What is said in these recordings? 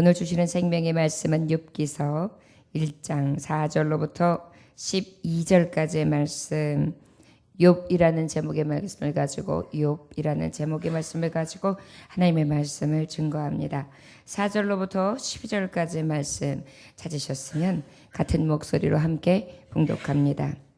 오늘 주시는 생명의 말씀은 욥기서 1장 4절로부터 12절까지의 말씀 욥이라는 제목의 말씀을 가지고 욥이라는 제목의 말씀을 가지고 하나님의 말씀을 증거합니다. 4절로부터 12절까지의 말씀 찾으셨으면 같은 목소리로 함께 봉독합니다.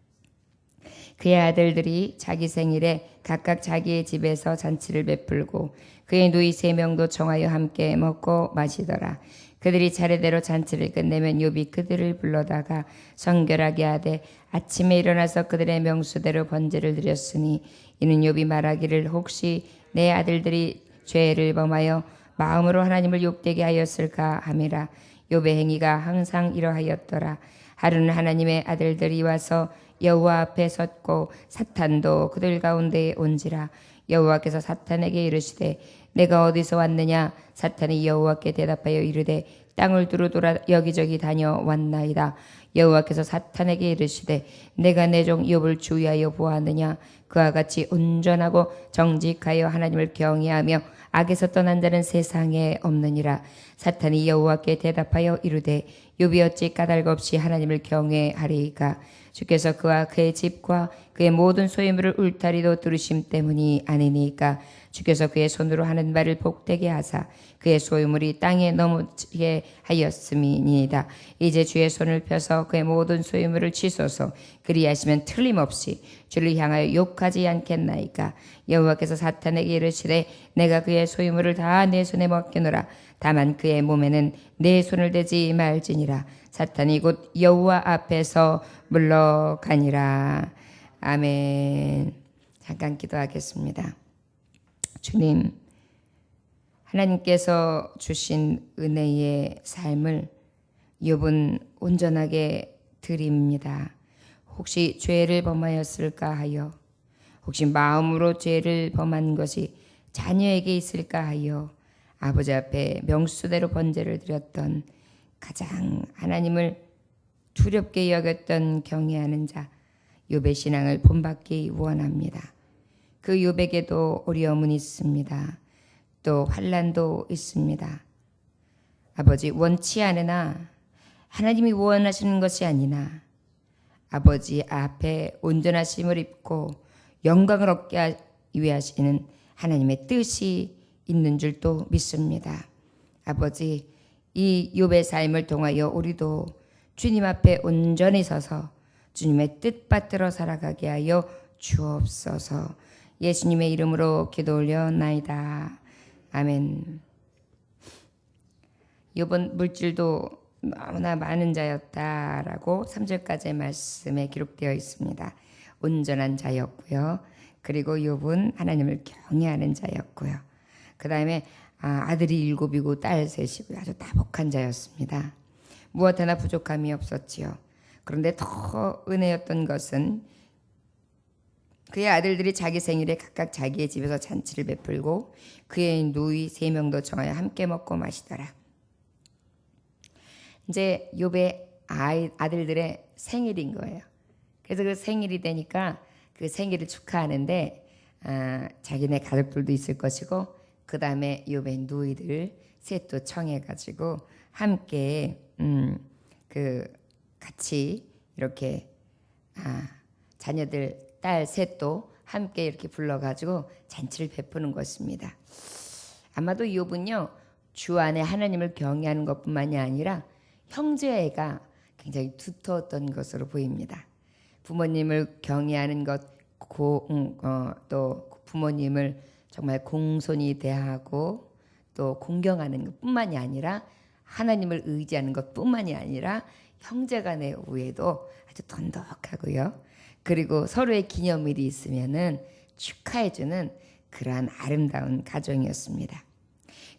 그의 아들들이 자기 생일에 각각 자기의 집에서 잔치를 베풀고 그의 누이 세 명도 정하여 함께 먹고 마시더라. 그들이 차례대로 잔치를 끝내면 욥이 그들을 불러다가 성결하게 하되 아침에 일어나서 그들의 명수대로 번제를 드렸으니 이는 욥이 말하기를 혹시 내 아들들이 죄를 범하여 마음으로 하나님을 욕되게 하였을까 함이라 욥의 행위가 항상 이러하였더라 하루는 하나님의 아들들이 와서 여호와 앞에 섰고 사탄도 그들 가운데에 온지라. 여호와께서 사탄에게 이르시되 내가 어디서 왔느냐? 사탄이 여호와께 대답하여 이르되 땅을 두루 돌아 여기저기 다녀왔나이다. 여호와께서 사탄에게 이르시되 내가 내 종 욥을 주의하여 보았느냐? 그와 같이 온전하고 정직하여 하나님을 경외하며 악에서 떠난 자는 세상에 없느니라. 사탄이 여호와께 대답하여 이르되 욥이 어찌 까닭 없이 하나님을 경외하리이까? 주께서 그와 그의 집과 그의 모든 소유물을 울타리도 두르심 때문이 아니니까? 주께서 그의 손으로 하는 말을 복되게 하사 그의 소유물이 땅에 넘어지게 하였음이니이다. 이제 주의 손을 펴서 그의 모든 소유물을 치소서. 그리하시면 틀림없이 주를 향하여 욕하지 않겠나이까? 여호와께서 사탄에게 이르시되 내가 그의 소유물을 다 내 손에 맡기노라 다만 그의 몸에는 내 손을 대지 말지니라. 사탄이 곧 여호와 앞에서 물러가니라. 아멘. 잠깐 기도하겠습니다. 주님 하나님께서 주신 은혜의 삶을 욥은 온전하게 드립니다. 혹시 죄를 범하였을까 하여 혹시 마음으로 죄를 범한 것이 자녀에게 있을까 하여 아버지 앞에 명수대로 번제를 드렸던 가장 하나님을 두렵게 여겼던 경외하는 자 욥의 신앙을 본받기 원합니다. 그 욥에게도 어려움은 있습니다. 또 환란도 있습니다. 아버지 원치 않으나 하나님이 원하시는 것이 아니나 아버지 앞에 온전하심을 입고 영광을 얻게 위하시는 하나님의 뜻이 있는 줄도 믿습니다. 아버지 이 욥의 삶을 통하여 우리도 주님 앞에 온전히 서서 주님의 뜻 받들어 살아가게 하여 주옵소서. 예수님의 이름으로 기도 올려나이다. 아멘. 이번 물질도 너무나 많은 자였다라고 3절까지의 말씀에 기록되어 있습니다. 온전한 자였고요. 그리고 욥은 하나님을 경외하는 자였고요. 그 다음에 아, 들이 일곱이고 딸 셋이고 아주 다복한 자였습니다. 무엇 하나 부족함이 없었지요. 그런데 더 은혜였던 것은 그의 아들들이 자기 생일에 각각 자기의 집에서 잔치를 베풀고 그의 누이 세 명도 정하여 함께 먹고 마시더라. 이제 욥의 아이, 아들들의 생일인 거예요. 그래서 그 생일이 되니까 그 생일을 축하하는데 아, 자기네 가족들도 있을 것이고 그 다음에 욥의 누이들 셋도 청해가지고 함께 음, 그 같이 이렇게 아, 자녀들 딸 셋도 함께 이렇게 불러가지고 잔치를 베푸는 것입니다. 아마도 욥은요 주 안에 하나님을 경외하는 것뿐만이 아니라 형제애가 굉장히 두터웠던 것으로 보입니다. 부모님을 경외하는 것, 고, 음, 어, 또 부모님을 정말 공손히 대하고 또 공경하는 것뿐만이 아니라 하나님을 의지하는 것뿐만이 아니라 형제간의 우애도 아주 돈독하고요. 그리고 서로의 기념일이 있으면은 축하해주는 그러한 아름다운 가정이었습니다.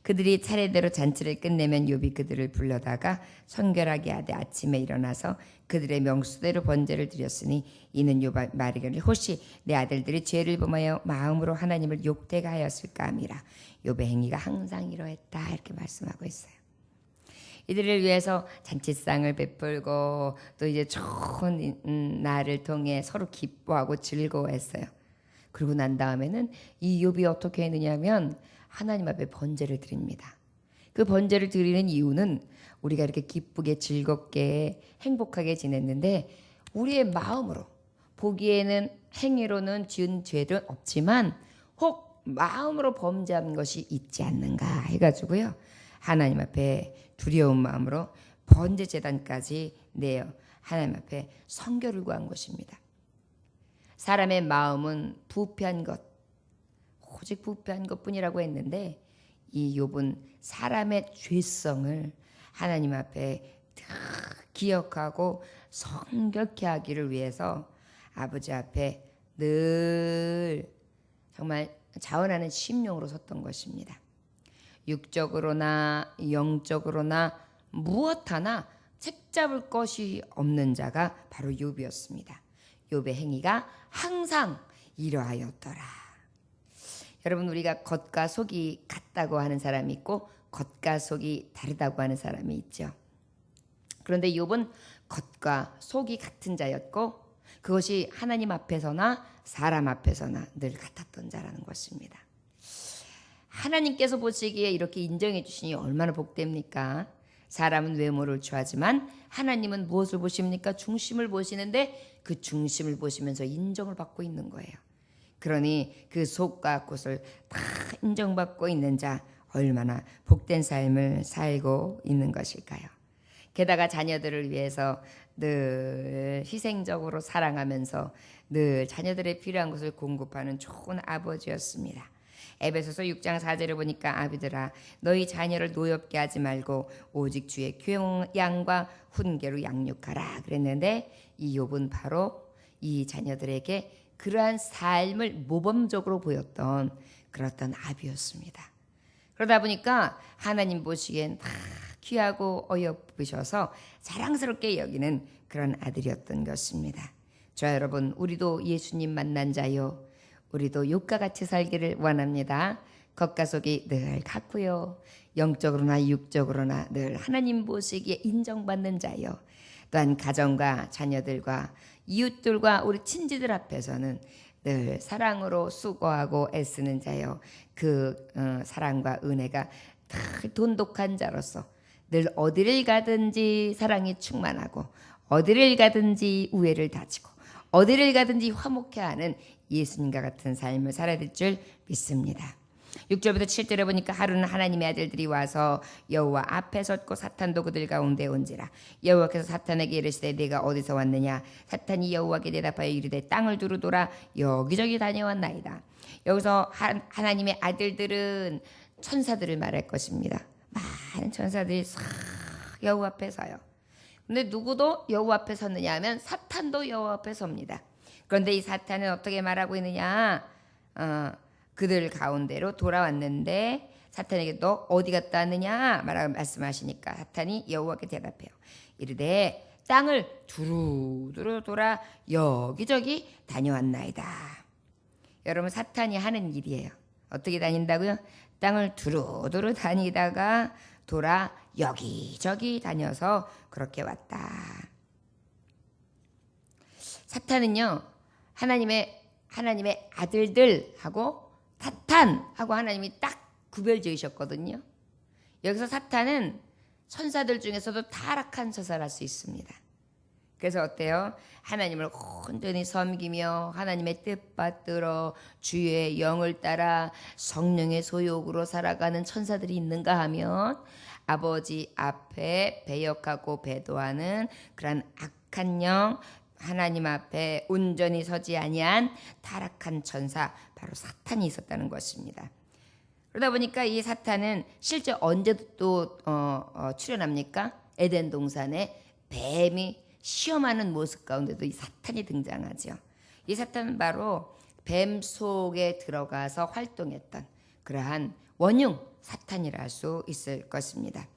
그들이 차례대로 잔치를 끝내면 욥이 그들을 불러다가 성결하게 하되 아침에 일어나서 그들의 명수대로 번제를 드렸으니 이는 욥 말이기를 혹시 내 아들들이 죄를 범하여 마음으로 하나님을 욕되게 하였을까 함이라 욥의 행위가 항상 이러했다 이렇게 말씀하고 있어요. 이들을 위해서 잔치상을 베풀고 또 이제 좋은 음, 날을 통해 서로 기뻐하고 즐거워했어요. 그리고 난 다음에는 이 욥이 어떻게 했느냐면 하나님 앞에 번제를 드립니다. 그 번제를 드리는 이유는 우리가 이렇게 기쁘게 즐겁게 행복하게 지냈는데 우리의 마음으로 보기에는 행위로는 지은 죄는 없지만 혹 마음으로 범죄한 것이 있지 않는가 해가지고요 하나님 앞에 두려운 마음으로 번제 재단까지 내어 하나님 앞에 성결을 구한 것입니다. 사람의 마음은 부패한 것 오직 부패한 것뿐이라고 했는데 이 욥은 사람의 죄성을 하나님 앞에 다 기억하고 성결케 하기를 위해서 아버지 앞에 늘 정말 자원하는 심령으로 섰던 것입니다. 육적으로나 영적으로나 무엇 하나 책잡을 것이 없는 자가 바로 욥이었습니다. 욥의 행위가 항상 이러하였더라. 여러분 우리가 겉과 속이 같다고 하는 사람이 있고 겉과 속이 다르다고 하는 사람이 있죠. 그런데 욥은 겉과 속이 같은 자였고 그것이 하나님 앞에서나 사람 앞에서나 늘 같았던 자라는 것입니다. 하나님께서 보시기에 이렇게 인정해 주시니 얼마나 복됩니까? 사람은 외모를 취하지만 하나님은 무엇을 보십니까? 중심을 보시는데 그 중심을 보시면서 인정을 받고 있는 거예요. 그러니 그 속과 곳을 다 인정받고 있는 자 얼마나 복된 삶을 살고 있는 것일까요? 게다가 자녀들을 위해서 늘 희생적으로 사랑하면서 늘 자녀들의 필요한 것을 공급하는 좋은 아버지였습니다. 에베소서 6장 4절을 보니까 아비들아 너희 자녀를 노엽게 하지 말고 오직 주의 교양과 훈계로 양육하라 그랬는데 이 욥은 바로 이 자녀들에게 그러한 삶을 모범적으로 보였던 그렇던 아비였습니다. 그러다 보니까 하나님 보시기엔 다 귀하고 어여쁘셔서 자랑스럽게 여기는 그런 아들이었던 것입니다. 자 여러분 우리도 예수님 만난 자요. 우리도 욕과 같이 살기를 원합니다. 겉과 속이 늘 같고요. 영적으로나 육적으로나 늘 하나님 보시기에 인정받는 자요. 또한 가정과 자녀들과 이웃들과 우리 친지들 앞에서는 늘 사랑으로 수고하고 애쓰는 자요. 그 어, 사랑과 은혜가 늘 돈독한 자로서 늘 어디를 가든지 사랑이 충만하고 어디를 가든지 우애를 다지고 어디를 가든지 화목해 하는 예수님과 같은 삶을 살아야 될 줄 믿습니다. 6절부터 7절에 보니까 하루는 하나님의 아들들이 와서 여호와 앞에 섰고 사탄도 그들 가운데 온지라. 여호와께서 사탄에게 이르시되 네가 어디서 왔느냐? 사탄이 여호와께 대답하여 이르되 땅을 두루 돌아 여기저기 다녀왔나이다. 여기서 하, 하나님의 아들들은 천사들을 말할 것입니다. 많은 천사들이 싹 여호와 앞에 서요 근데 누구도 여호와 앞에 섰느냐 하면 사탄도 여호와 앞에 섭니다 그런데 이 사탄은 어떻게 말하고 있느냐 어, 그들 가운데로 돌아왔는데 사탄에게 너 어디 갔다 왔느냐 말하고 말씀하시니까 사탄이 여호와께 대답해요. 이르되 땅을 두루두루 돌아 여기저기 다녀왔나이다. 여러분 사탄이 하는 일이에요. 어떻게 다닌다고요? 땅을 두루두루 다니다가 돌아 여기저기 다녀서 그렇게 왔다. 사탄은요 하나님의 하나님의 아들들하고 사탄하고 하나님이 딱 구별 지으셨거든요. 여기서 사탄은 천사들 중에서도 타락한 할수 있습니다. 그래서 어때요? 하나님을 온전히 섬기며 하나님의 뜻 받들어 주의 영을 따라 성령의 소욕으로 살아가는 천사들이 있는가 하면 아버지 앞에 배역하고 배도하는 그런 악한 영 하나님 앞에 온전히 서지 아니한 타락한 천사 바로 사탄이 있었다는 것입니다. 그러다 보니까 이 사탄은 실제 언제 또 어, 어, 출현합니까? 에덴 동산에 뱀이 시험하는 모습 가운데도 이 사탄이 등장하죠. 이 사탄은 바로 뱀 속에 들어가서 활동했던 그러한 원흉 사탄이라 할 수 있을 것입니다.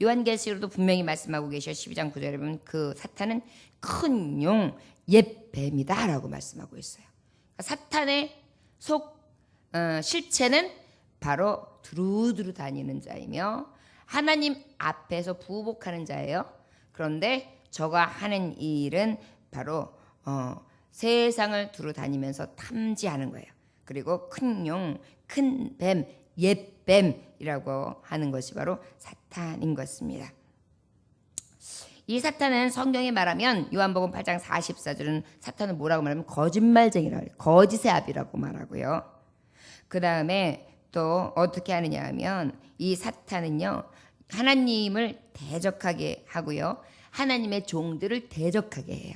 요한계시록도 분명히 말씀하고 계셔 12장 9절에 보면 그 사탄은 큰 용, 옛 뱀이다라고 말씀하고 있어요. 그러니까 사탄의 속 어, 실체는 바로 두루두루 다니는 자이며 하나님 앞에서 부복하는 자예요. 그런데 저가 하는 일은 바로 어, 세상을 두루 다니면서 탐지하는 거예요. 그리고 큰 용, 큰 뱀, 옛뱀이라고 하는 것이 바로 사탄인 것입니다. 이 사탄은 성경에 말하면 요한복음 8장 44절은 사탄은 뭐라고 말하면 거짓말쟁이라고 해요. 거짓의 아비라고 말하고요. 그 다음에 또 어떻게 하느냐 하면 이 사탄은요 하나님을 대적하게 하고요 하나님의 종들을 대적하게 해요.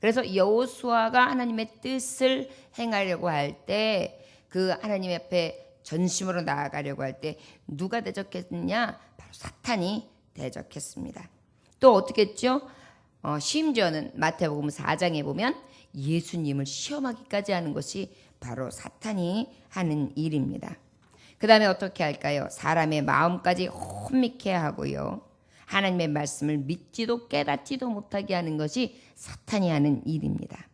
그래서 여호수아가 하나님의 뜻을 행하려고 할 때 그 하나님 앞에 전심으로 나아가려고 할 때 누가 대적했느냐? 바로 사탄이 대적했습니다. 또 어떻게 했죠? 어, 심지어는 마태복음 4장에 보면 예수님을 시험하기까지 하는 것이 바로 사탄이 하는 일입니다. 그 다음에 어떻게 할까요? 사람의 마음까지 혼미케 하고요. 하나님의 말씀을 믿지도 깨닫지도 못하게 하는 것이 사탄이 하는 일입니다.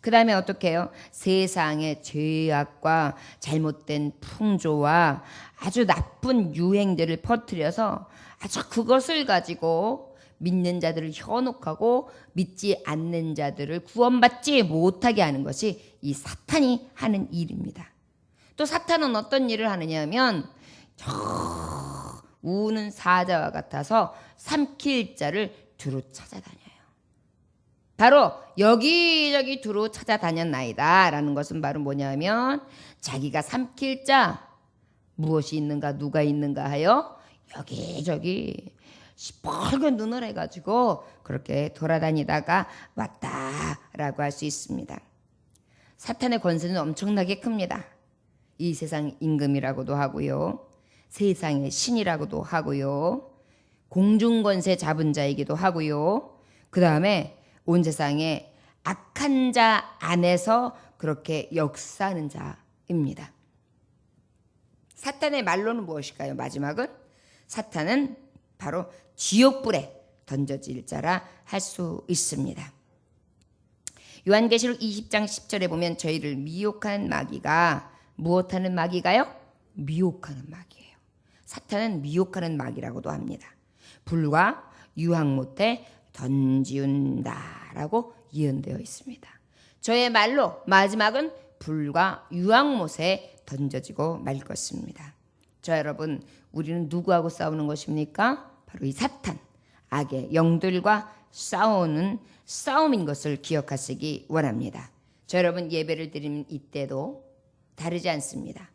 그 다음에 어떻게 해요? 세상의 죄악과 잘못된 풍조와 아주 나쁜 유행들을 퍼뜨려서 아주 그것을 가지고 믿는 자들을 현혹하고 믿지 않는 자들을 구원받지 못하게 하는 것이 이 사탄이 하는 일입니다. 또 사탄은 어떤 일을 하느냐 하면 저 우는 사자와 같아서 삼킬 자를 두루 찾아다녀요. 바로 여기저기 두루 찾아다녔나이다 라는 것은 바로 뭐냐면 자기가 삼킬 자 무엇이 있는가 누가 있는가 하여 여기저기 시뻘건 눈을 해가지고 그렇게 돌아다니다가 왔다라고 할 수 있습니다. 사탄의 권세는 엄청나게 큽니다. 이 세상 임금이라고도 하고요. 세상의 신이라고도 하고요. 공중권세 잡은 자이기도 하고요. 그 다음에 온 세상에 악한 자 안에서 그렇게 역사하는 자입니다. 사탄의 말로는 무엇일까요? 마지막은 사탄은 바로 지옥불에 던져질 자라 할 수 있습니다. 요한계시록 20장 10절에 보면 저희를 미혹한 마귀가 무엇하는 마귀가요? 미혹하는 마귀예요. 사탄은 미혹하는 마귀라고도 합니다. 불과 유황 못해 던지운다라고 예언되어 있습니다. 저의 말로 마지막은 불과 유황못에 던져지고 말 것입니다. 저 여러분, 우리는 누구하고 싸우는 것입니까? 바로 이 사탄, 악의 영들과 싸우는 싸움인 것을 기억하시기 원합니다. 저 여러분 예배를 드리는 이때도 다르지 않습니다.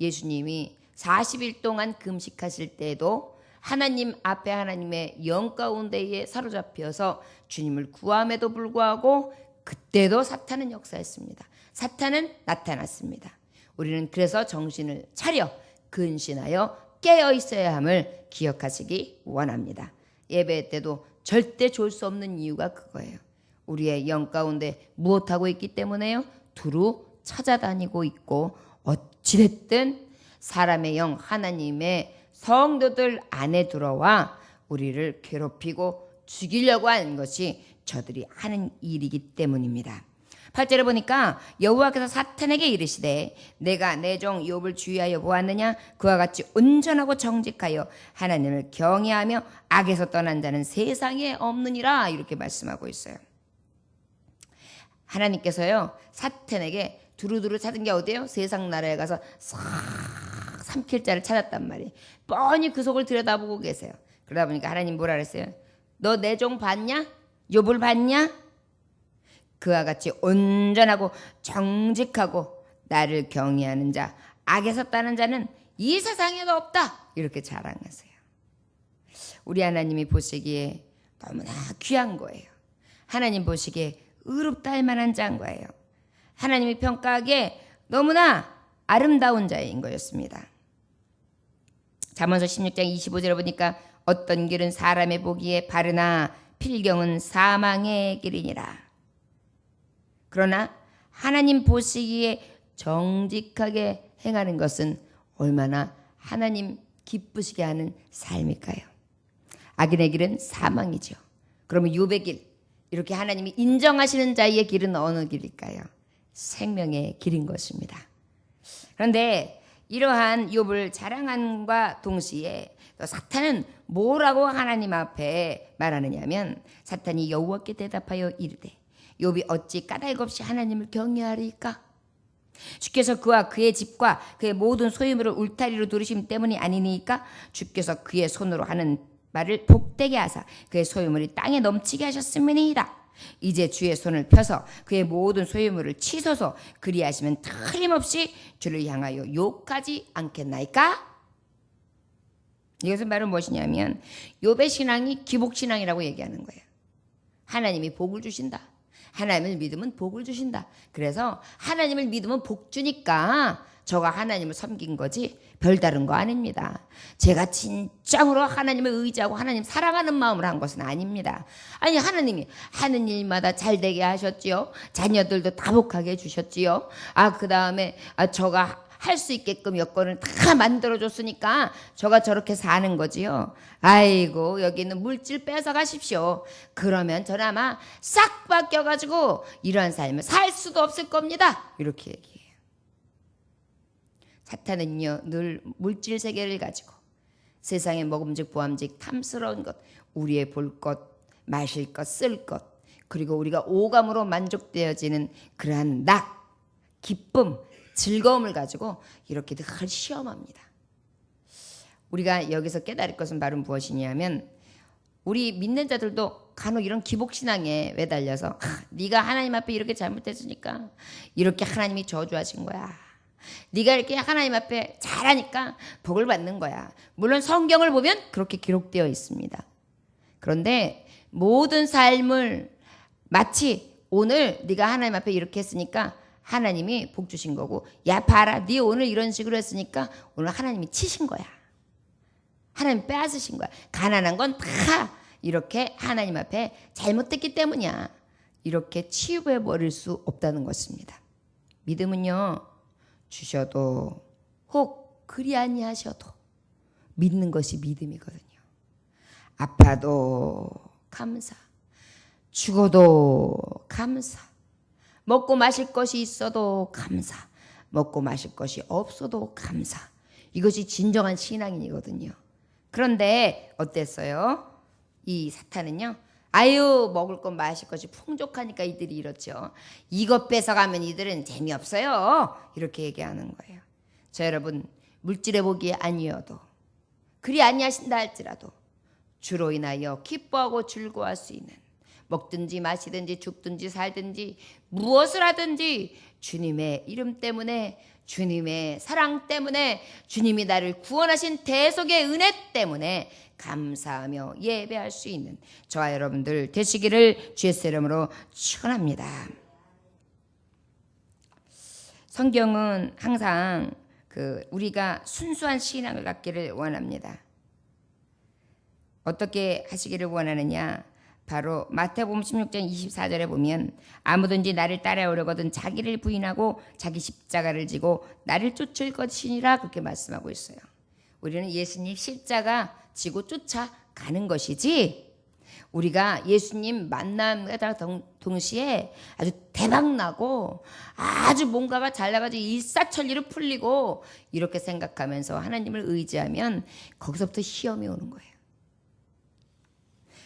예수님이 40일 동안 금식하실 때도 하나님 앞에 하나님의 영 가운데에 사로잡혀서 주님을 구함에도 불구하고 그때도 사탄은 역사했습니다. 사탄은 나타났습니다. 우리는 그래서 정신을 차려 근신하여 깨어 있어야 함을 기억하시기 원합니다. 예배 때도 절대 좋을 수 없는 이유가 그거예요. 우리의 영 가운데 무엇하고 있기 때문에요? 두루 찾아다니고 있고 어찌됐든 사람의 영 하나님의 성도들 안에 들어와 우리를 괴롭히고 죽이려고 하는 것이 저들이 하는 일이기 때문입니다. 8절에 보니까 여호와께서 사탄에게 이르시되 내가 내 종 욥을 주의하여 보았느냐 그와 같이 온전하고 정직하여 하나님을 경외하며 악에서 떠난 자는 세상에 없느니라 이렇게 말씀하고 있어요. 하나님께서요 사탄에게 두루두루 찾은 게 어디예요? 세상 나라에 가서 싹 삼킬 자를 찾았단 말이에요. 뻔히 그 속을 들여다보고 계세요. 그러다 보니까 하나님 뭐라 그랬어요? 너 내 종 봤냐? 욥을 봤냐? 그와 같이 온전하고 정직하고 나를 경외하는 자, 악에서 따는 자는 이 세상에도 없다. 이렇게 자랑하세요. 우리 하나님이 보시기에 너무나 귀한 거예요. 하나님 보시기에 의롭다 할 만한 자인 거예요. 하나님이 평가하기에 너무나 아름다운 자인 거였습니다. 잠언서 16장 25절에 보니까 어떤 길은 사람의 보기에 바르나 필경은 사망의 길이니라. 그러나 하나님 보시기에 정직하게 행하는 것은 얼마나 하나님 기쁘시게 하는 삶일까요? 악인의 길은 사망이죠. 그러면 욥의 길 이렇게 하나님이 인정하시는 자의 길은 어느 길일까요? 생명의 길인 것입니다. 그런데 이러한 욥을 자랑함과 동시에 사탄은 뭐라고 하나님 앞에 말하느냐면 사탄이 여호와께 대답하여 이르되 욥이 어찌 까닭 없이 하나님을 경외하리까? 주께서 그와 그의 집과 그의 모든 소유물을 울타리로 두르심 때문이 아니니까 주께서 그의 손으로 하는 말을 복되게 하사 그의 소유물이 땅에 넘치게 하셨음이니이다. 이제 주의 손을 펴서 그의 모든 소유물을 치소서 그리하시면 틀림없이 주를 향하여 욕하지 않겠나이까? 이것은 바로 무엇이냐면 욥의 신앙이 기복 신앙이라고 얘기하는 거예요. 하나님이 복을 주신다. 하나님을 믿으면 복을 주신다. 그래서 하나님을 믿으면 복 주니까 저가 하나님을 섬긴 거지 별다른 거 아닙니다. 제가 진정으로 하나님을 의지하고 하나님 사랑하는 마음으로 한 것은 아닙니다. 아니 하나님이 하는 일마다 잘 되게 하셨지요. 자녀들도 다복하게 해주셨지요. 아 그 다음에 아, 저가 할 수 있게끔 여건을 다 만들어줬으니까 저가 저렇게 사는 거지요. 아이고 여기 있는 물질 뺏어 가십시오. 그러면 저는 아마 싹 바뀌어가지고 이러한 삶을 살 수도 없을 겁니다. 이렇게 얘기해요. 사탄은요 늘 물질 세계를 가지고 세상의 먹음직 보암직 탐스러운 것, 우리의 볼 것, 마실 것, 쓸 것, 그리고 우리가 오감으로 만족되어지는 그러한 낙, 기쁨, 즐거움을 가지고 이렇게 늘 시험합니다. 우리가 여기서 깨달을 것은 바로 무엇이냐면 우리 믿는 자들도 간혹 이런 기복 신앙에 매달려서 하, 네가 하나님 앞에 이렇게 잘못했으니까 이렇게 하나님이 저주하신 거야. 네가 이렇게 하나님 앞에 잘하니까 복을 받는 거야. 물론 성경을 보면 그렇게 기록되어 있습니다. 그런데 모든 삶을 마치 오늘 네가 하나님 앞에 이렇게 했으니까 하나님이 복 주신 거고 야 봐라 네 오늘 이런 식으로 했으니까 오늘 하나님이 치신 거야. 하나님 빼앗으신 거야. 가난한 건 다 이렇게 하나님 앞에 잘못됐기 때문이야. 이렇게 치유해 버릴 수 없다는 것입니다. 믿음은요. 주셔도 혹 그리 아니하셔도 믿는 것이 믿음이거든요. 아파도 감사. 죽어도 감사. 먹고 마실 것이 있어도 감사. 먹고 마실 것이 없어도 감사. 이것이 진정한 신앙인이거든요. 그런데 어땠어요? 이 사탄은요. 아유 먹을 것 마실 것이 풍족하니까 이들이 이렇죠. 이것 뺏어가면 이들은 재미없어요. 이렇게 얘기하는 거예요. 저 여러분 물질의 복이 아니어도 그리 아니하신다 할지라도 주로 인하여 기뻐하고 즐거워할 수 있는 먹든지 마시든지 죽든지 살든지 무엇을 하든지 주님의 이름 때문에 주님의 사랑 때문에 주님이 나를 구원하신 대속의 은혜 때문에 감사하며 예배할 수 있는 저와 여러분들 되시기를 주의 이름으로 축원합니다. 성경은 항상 그 우리가 순수한 신앙을 갖기를 원합니다. 어떻게 하시기를 원하느냐? 바로 마태복음 16장 24절에 보면 아무든지 나를 따라오려거든 자기를 부인하고 자기 십자가를 지고 나를 쫓을 것이니라 그렇게 말씀하고 있어요. 우리는 예수님 십자가 지고 쫓아가는 것이지 우리가 예수님 만남과 동시에 아주 대박나고 아주 뭔가가 잘 나가지고 일사천리로 풀리고 이렇게 생각하면서 하나님을 의지하면 거기서부터 시험이 오는 거예요.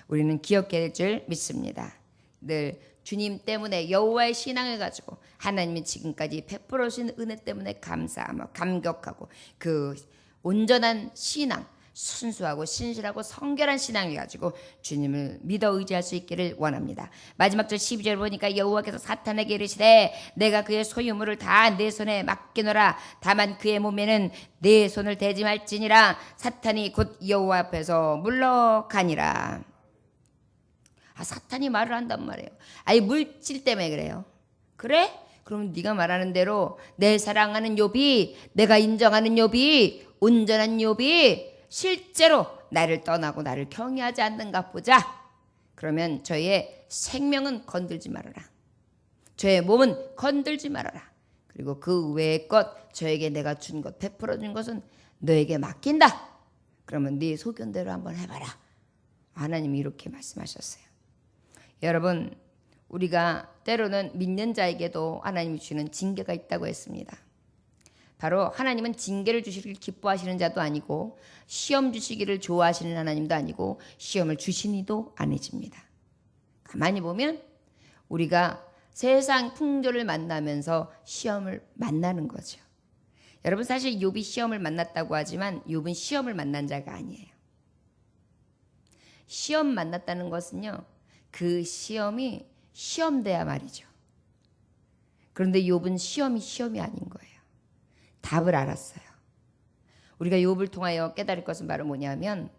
우리는 기억해야 될줄 믿습니다. 늘 주님 때문에 여호와의 신앙을 가지고 하나님이 지금까지 베풀어 주신 은혜 때문에 감사하며 감격하고 그 온전한 신앙 순수하고 신실하고 성결한 신앙을 가지고 주님을 믿어 의지할 수 있기를 원합니다. 마지막 절 12절 보니까 여호와께서 사탄에게 이르시되 내가 그의 소유물을 다 내 손에 맡기노라 다만 그의 몸에는 내 손을 대지 말지니라 사탄이 곧 여호와 앞에서 물러가니라. 아 사탄이 말을 한단 말이에요. 아니 물질 때문에 그래요. 그래? 그럼 네가 말하는 대로 내 사랑하는 욥이 내가 인정하는 욥이 온전한 욥이 실제로 나를 떠나고 나를 경외하지 않는가 보자. 그러면 저의 생명은 건들지 말아라. 저의 몸은 건들지 말아라. 그리고 그 외의 것 저에게 내가 준 것 베풀어 준 것은 너에게 맡긴다. 그러면 네 소견대로 한번 해봐라. 하나님이 이렇게 말씀하셨어요. 여러분 우리가 때로는 믿는 자에게도 하나님이 주는 징계가 있다고 했습니다. 바로 하나님은 징계를 주시기를 기뻐하시는 자도 아니고 시험 주시기를 좋아하시는 하나님도 아니고 시험을 주시니도 아니십니다. 가만히 보면 우리가 세상 풍조를 만나면서 시험을 만나는 거죠. 여러분 사실 욥이 시험을 만났다고 하지만 욥은 시험을 만난 자가 아니에요. 시험 만났다는 것은요. 그 시험이 시험돼야 말이죠. 그런데 욥은 시험이 시험이 아닌 거예요. 답을 알았어요. 우리가 욥을 통하여 깨달을 것은 바로 뭐냐면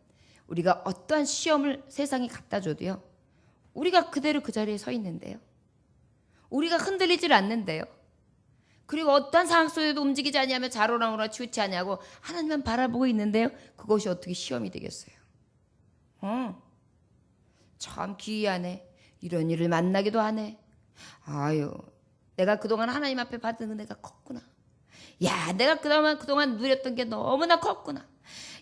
우리가 어떠한 시험을 세상이 갖다 줘도요. 우리가 그대로 그 자리에 서 있는데요. 우리가 흔들리질 않는데요. 그리고 어떠한 상황 속에도 움직이지 아니하며 자로랑으로 치우치 아니하고 하나님만 바라보고 있는데요. 그것이 어떻게 시험이 되겠어요? 어. 참 기이하네. 이런 일을 만나기도 하네. 아유, 내가 그동안 하나님 앞에 받은 은혜가 컸구나. 야, 내가 그동안 그동안 누렸던 게 너무나 컸구나.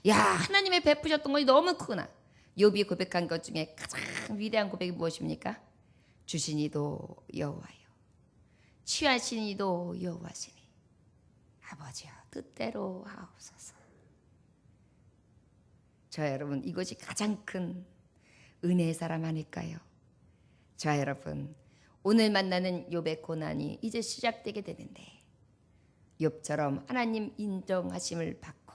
야, 하나님의 베푸셨던 것이 너무 크구나. 욥이 고백한 것 중에 가장 위대한 고백이 무엇입니까? 주신이도 여호와요. 취하시니도 여호와시니. 아버지여, 뜻대로 하옵소서. 저 여러분, 이것이 가장 큰 은혜의 사람 아닐까요? 자, 여러분, 오늘 만나는 욥의 고난이 이제 시작되게 되는데 욥처럼 하나님 인정하심을 받고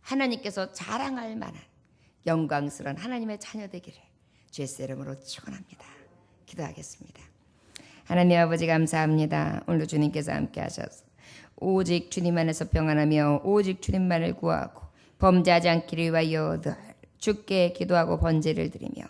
하나님께서 자랑할 만한 영광스러운 하나님의 자녀 되기를 주의 이름으로 축원합니다. 기도하겠습니다. 하나님 아버지 감사합니다. 오늘도 주님께서 함께 하셔서 오직 주님 안에서 평안하며 오직 주님만을 구하고 범죄하지 않기를 위하여 늘 주께 기도하고 번제를 드리며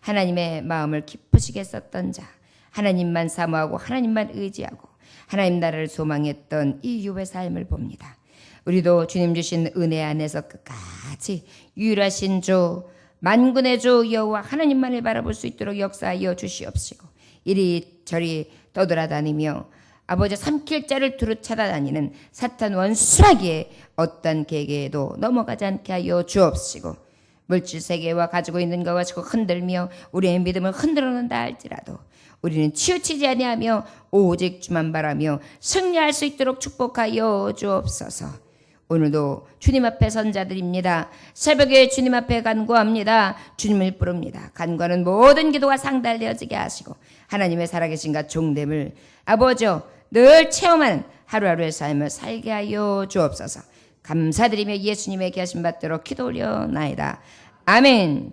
하나님의 마음을 기쁘시게 했었던 자 하나님만 사모하고 하나님만 의지하고 하나님 나라를 소망했던 이 유의 삶을 봅니다. 우리도 주님 주신 은혜 안에서 끝까지 유일하신 주 만군의 주 여호와 하나님만을 바라볼 수 있도록 역사하여 주시옵시고 이리 저리 떠돌아다니며 아버지 삼킬 자를 두루 찾아다니는 사탄 원수라기에 어떤 계계에도 넘어가지 않게 하여 주옵시고 물질 세계와 가지고 있는 것 가지고 흔들며 우리의 믿음을 흔들어 놓는다 할지라도 우리는 치우치지 아니하며 오직 주만 바라며 승리할 수 있도록 축복하여 주옵소서. 오늘도 주님 앞에 선 자들입니다. 새벽에 주님 앞에 간구합니다. 주님을 부릅니다. 간구하는 모든 기도가 상달되어지게 하시고 하나님의 살아계신가 종됨을 아버지여 늘 체험하는 하루하루의 삶을 살게 하여 주옵소서. 감사드리며 예수님의 계신 받도록 기도 올려나이다. 아멘.